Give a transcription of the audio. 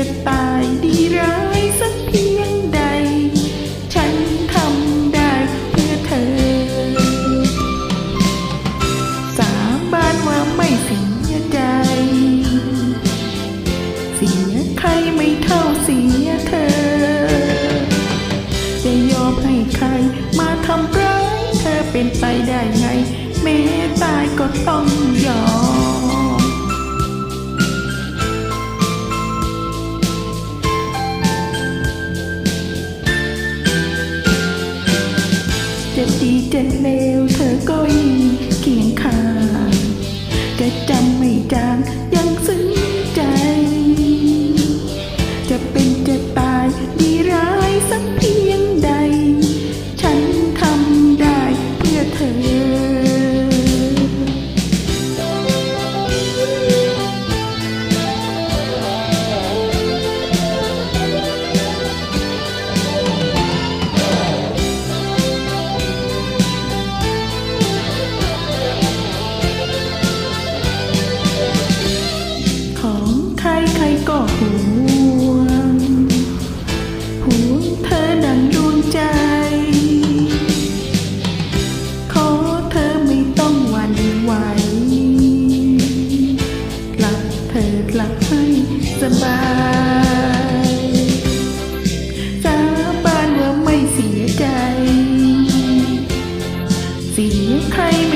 จะตายดีร้ายสักเพียงใด ฉันทำได้เพื่อเธอ สาบานว่าไม่เสียใจ เสียใครไม่เท่าเสียเธอ จะยอมให้ใครมาทำร้ายเธอเป็นไปได้ไง แม้ตายก็ ดีจ หลับให้สบายสาบานว่าไม่เสียใจ เสียใครไม่